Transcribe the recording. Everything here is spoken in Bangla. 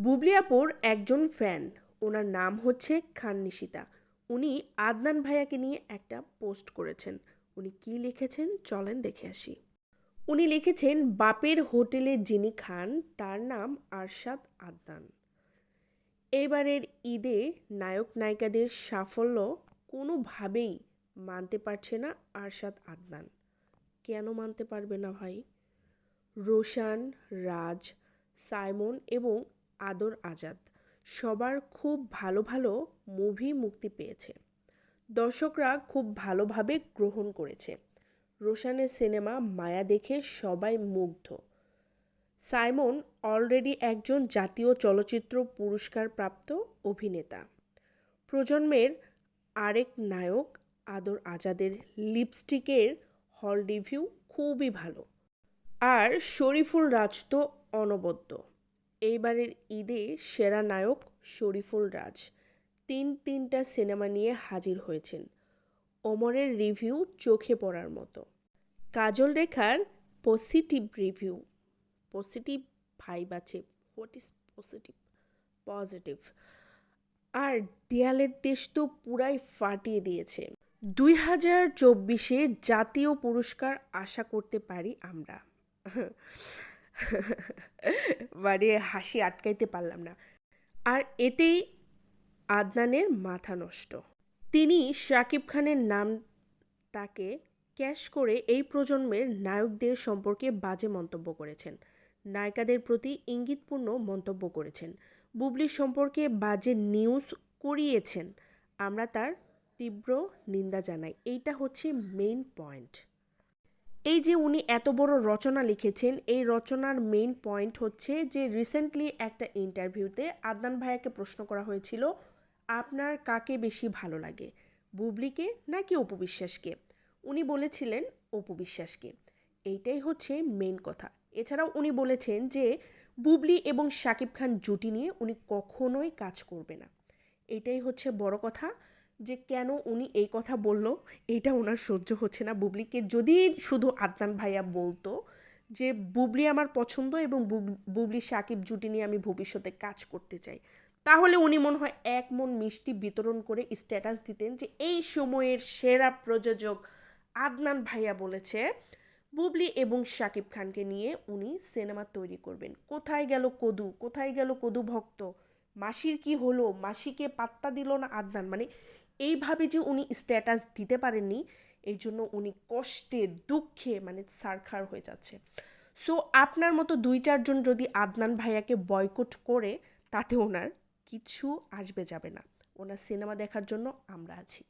বুবলি আপুর একজন ফ্যান। ওনার নাম হচ্ছে খান নিশিতা উনি আদনান ভাইয়াকে নিয়ে একটা পোস্ট করেছেন। উনি কি লিখেছেন? চলেন দেখে আসি। উনি লিখেছেন, বাপের হোটেলে যিনি খান, তার নাম আরশাদ আদনান। এবারের ঈদে নায়ক নায়িকাদের সাফল্য কোনোভাবেই মানতে পারছে না আরশাদ আদনান। কেন মানতে পারবে না ভাই? রোশান, রাজ, সাইমন এবং আদর আজাদ। সবার খুব ভালো ভালো মুভি মুক্তি পেয়েছে। দর্শকরা খুব ভালোভাবে গ্রহণ করেছে। রোশানের সিনেমা মায়া দেখে সবাই মুগ্ধ। সাইমন অলরেডি একজন জাতীয় চলচ্চিত্র পুরস্কার প্রাপ্ত অভিনেতা। প্রজন্মের আরেক নায়ক আদর আজাদের লিপস্টিকের হল রিভিউ খুবই ভালো। আর শরীফুল রাজ তো অনবদ্য। এইবারের ঈদে সেরা নায়ক শরীফুল রাজ তিন তিনটা সিনেমা নিয়ে হাজির হয়েছেন। ওমরের রিভিউ চোখে পড়ার মতো। কাজল রেখার পজিটিভ রিভিউ। পজিটিভ ভাইব আছে। What is positive? পজিটিভ। আর দেয়ালের দেশ তো পুরাই ফাটিয়ে দিয়েছে। দুই হাজার চব্বিশে জাতীয় পুরস্কার আশা করতে পারি আমরা। মানে হাসি আটকাইতে পারলাম না। আর এতেই আদনানের মাথা নষ্ট। তিনি শাকিব খানের নাম তাকে ক্যাশ করে এই প্রজন্মের নায়কদের সম্পর্কে বাজে মন্তব্য করেছেন। নায়িকাদের প্রতি ইঙ্গিতপূর্ণ মন্তব্য করেছেন। বুবলির সম্পর্কে বাজে নিউজ করিয়েছেন। আমরা তার তীব্র নিন্দা জানাই। এইটা হচ্ছে মেইন পয়েন্ট। এই যে উনি এত বড় রচনা লিখেছেন, এই রচনার মেইন পয়েন্ট হচ্ছে যে রিসেন্টলি একটা ইন্টারভিউতে আদনান ভাইয়াকে প্রশ্ন করা হয়েছিল, আপনার কাকে বেশি ভালো লাগে, বুবলিকে নাকি অপবিশ্বাসকে উনি বলেছিলেন অপবিশ্বাসকে এইটাই হচ্ছে মেইন কথা। এছাড়াও উনি বলেছেন যে, বুবলি এবং শাকিব খান জুটি নিয়ে উনি কখনোই কাজ করবে না। এটাই হচ্ছে বড় কথা। যে কেন উনি এই কথা বলল, এটা ওনার সহ্য হচ্ছে না। বুবলিকে যদি শুধু আদনান ভাইয়া বলতো যে, বুবলি আমার পছন্দ এবং বুব- বুবলি, সাকিব জুটি নিয়ে আমি ভবিষ্যতে কাজ করতে চাই। তাহলে উনি মনে হয় এক মন মিষ্টি বিতরণ করে স্ট্যাটাস দিতেন যে, এই সময়ের সেরা প্রযোজক আদনান ভাইয়া বলেছে, বুবলি এবং শাকিব খানকে নিয়ে উনি সিনেমা তৈরি করবেন। কোথায় গেল কদু? কোথায় গেল কদু ভক্ত? মাসির কি হলো? মাসিকে পাত্তা দিল না আদনান? মানে এইভাবে যে উনি স্ট্যাটাস দিতে পারেননি এই জন্য উনি কষ্টে, দুঃখে মানে সারখার হয়ে যাচ্ছে। সো আপনার মতো দুই চারজন যদি আদনান ভাইয়াকে বয়কট করে, তাতে ওনার কিছু আসবে যাবে না। ওনার সিনেমা দেখার জন্য আমরা আছি।